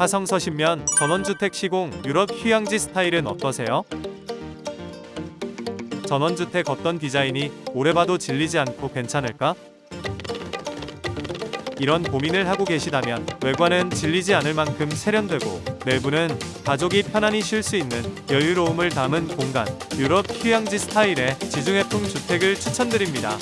화성 서신면 전원주택 시공 유럽 휴양지 스타일은 어떠세요? 전원주택 어떤 디자인이 오래 봐도 질리지 않고 괜찮을까? 이런 고민을 하고 계시다면 외관은 질리지 않을 만큼 세련되고 내부는 가족이 편안히 쉴 수 있는 여유로움을 담은 공간 유럽 휴양지 스타일의 지중해풍 주택을 추천드립니다.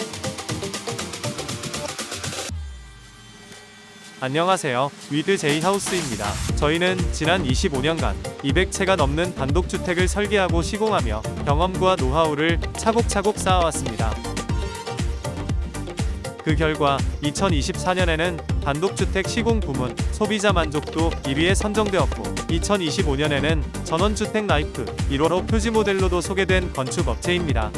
안녕하세요. 위드 제이 하우스입니다. 저희는 지난 25년간 200채가 넘는 단독주택을 설계하고 시공하며 경험과 노하우를 차곡차곡 쌓아왔습니다. 그 결과 2024년에는 단독주택 시공 부문 소비자 만족도 1위에 선정되었고 2025년에는 전원주택 라이프 1호로 표지 모델로도 소개된 건축업체입니다.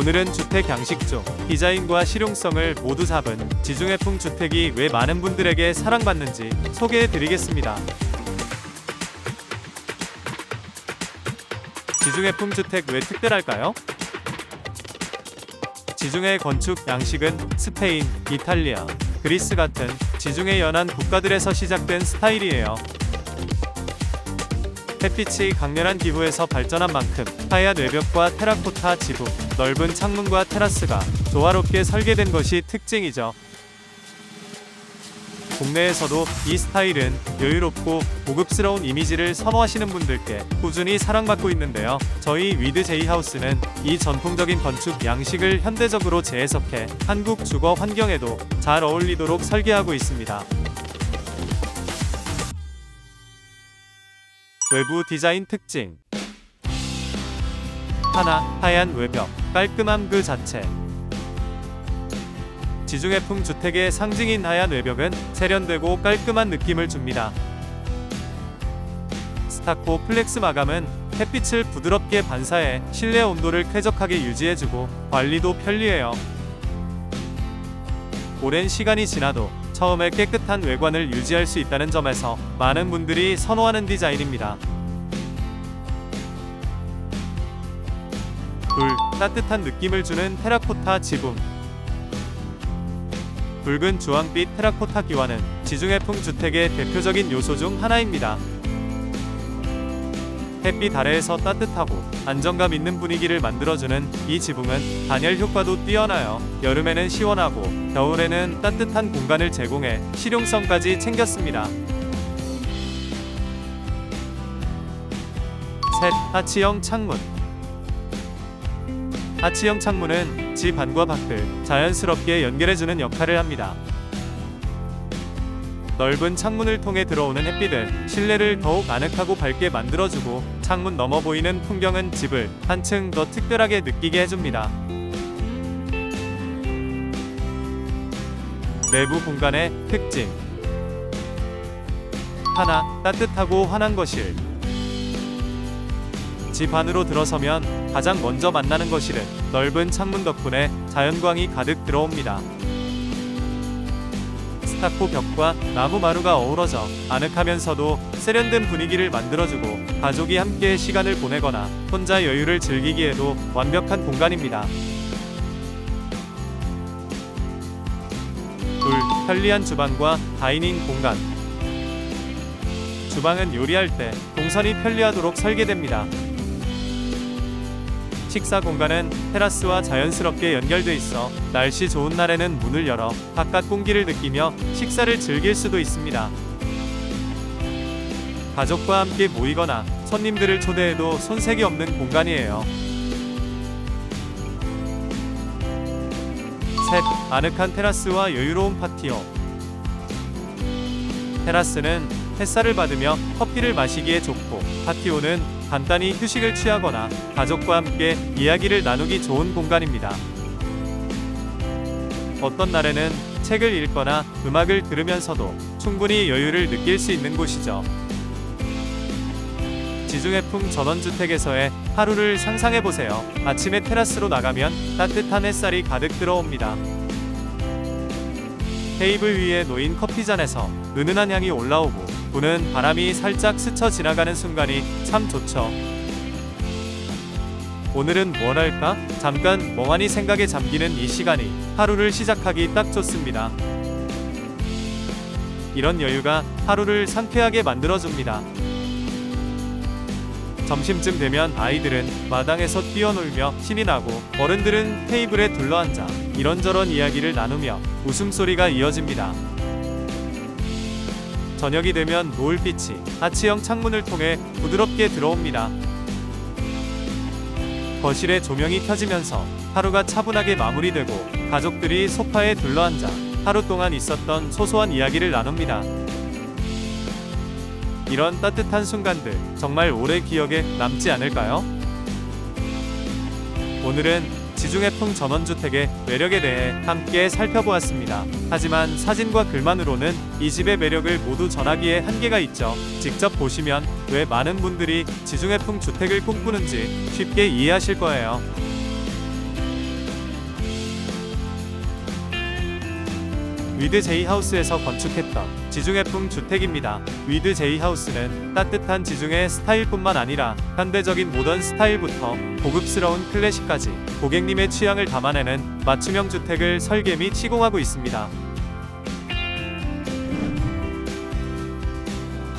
오늘은 주택 양식조, 디자인과 실용성을 모두 잡은 지중해풍 주택이 왜 많은 분들에게 사랑받는지 소개해드리겠습니다. 지중해풍 주택 왜 특별할까요? 지중해 건축 양식은 스페인, 이탈리아, 그리스 같은 지중해 연안 국가들에서 시작된 스타일이에요. 햇빛이 강렬한 기후에서 발전한 만큼 하얀 외벽과 테라코타 지붕, 넓은 창문과 테라스가 조화롭게 설계된 것이 특징이죠. 국내에서도 이 스타일은 여유롭고 고급스러운 이미지를 선호하시는 분들께 꾸준히 사랑받고 있는데요. 저희 위드 제이 하우스는 이 전통적인 건축 양식을 현대적으로 재해석해 한국 주거 환경에도 잘 어울리도록 설계하고 있습니다. 외부 디자인 특징 하나, 하얀 외벽, 깔끔함 그 자체 지중해풍 주택의 상징인 하얀 외벽은 세련되고 깔끔한 느낌을 줍니다. 스타코 플렉스 마감은 햇빛을 부드럽게 반사해 실내 온도를 쾌적하게 유지해주고 관리도 편리해요. 오랜 시간이 지나도 처음에 깨끗한 외관을 유지할 수 있다는 점에서 많은 분들이 선호하는 디자인입니다. 둘, 따뜻한 느낌을 주는 테라코타 지붕. 붉은 주황빛 테라코타 기와는 지중해풍 주택의 대표적인 요소 중 하나입니다. 햇빛 아래에서 따뜻하고 안정감 있는 분위기를 만들어주는 이 지붕은 단열 효과도 뛰어나요. 여름에는 시원하고 겨울에는 따뜻한 공간을 제공해 실용성까지 챙겼습니다. 셋, 하치형 창문. 하치형 창문은 집 안과 밖을 자연스럽게 연결해주는 역할을 합니다. 넓은 창문을 통해 들어오는 햇빛은 실내를 더욱 아늑하고 밝게 만들어주고 창문 너머 보이는 풍경은 집을 한층 더 특별하게 느끼게 해줍니다. 내부 공간의 특징 하나, 따뜻하고 환한 거실 집 안으로 들어서면 가장 먼저 만나는 거실은 넓은 창문 덕분에 자연광이 가득 들어옵니다. 스타코 벽과 나무 마루가 어우러져 아늑하면서도 세련된 분위기를 만들어주고 가족이 함께 시간을 보내거나 혼자 여유를 즐기기에도 완벽한 공간입니다. 둘, 편리한 주방과 다이닝 공간. 주방은 요리할 때 동선이 편리하도록 설계됩니다. 식사 공간은 테라스와 자연스럽게 연결돼 있어 날씨 좋은 날에는 문을 열어 바깥 공기를 느끼며 식사를 즐길 수도 있습니다. 가족과 함께 모이거나 손님들을 초대해도 손색이 없는 공간이에요. 셋, 아늑한 테라스와 여유로운 파티오. 테라스는 햇살을 받으며 커피를 마시기에 좋고 파티오는 간단히 휴식을 취하거나 가족과 함께 이야기를 나누기 좋은 공간입니다. 어떤 날에는 책을 읽거나 음악을 들으면서도 충분히 여유를 느낄 수 있는 곳이죠. 지중해풍 전원주택에서의 하루를 상상해 보세요. 아침에 테라스로 나가면 따뜻한 햇살이 가득 들어옵니다. 테이블 위에 놓인 커피잔에서 은은한 향이 올라오고 부는 바람이 살짝 스쳐 지나가는 순간이 참 좋죠. 오늘은 뭘 할까? 잠깐 멍하니 생각에 잠기는 이 시간이 하루를 시작하기 딱 좋습니다. 이런 여유가 하루를 상쾌하게 만들어줍니다. 점심쯤 되면 아이들은 마당에서 뛰어놀며 신이 나고 어른들은 테이블에 둘러앉아 이런저런 이야기를 나누며 웃음소리가 이어집니다. 저녁이 되면 노을빛이 아치형 창문을 통해 부드럽게 들어옵니다. 거실에 조명이 켜지면서 하루가 차분하게 마무리되고 가족들이 소파에 둘러앉아 하루 동안 있었던 소소한 이야기를 나눕니다. 이런 따뜻한 순간들 정말 오래 기억에 남지 않을까요? 오늘은 지중해풍 전원주택의 매력에 대해 함께 살펴보았습니다. 하지만 사진과 글만으로는 이 집의 매력을 모두 전하기에 한계가 있죠. 직접 보시면 왜 많은 분들이 지중해풍 주택을 꿈꾸는지 쉽게 이해하실 거예요. 위드 제이 하우스에서 건축했던 지중해풍 주택입니다. 위드 제이 하우스는 따뜻한 지중해 스타일뿐만 아니라 현대적인 모던 스타일부터 고급스러운 클래식까지 고객님의 취향을 담아내는 맞춤형 주택을 설계 및 시공하고 있습니다.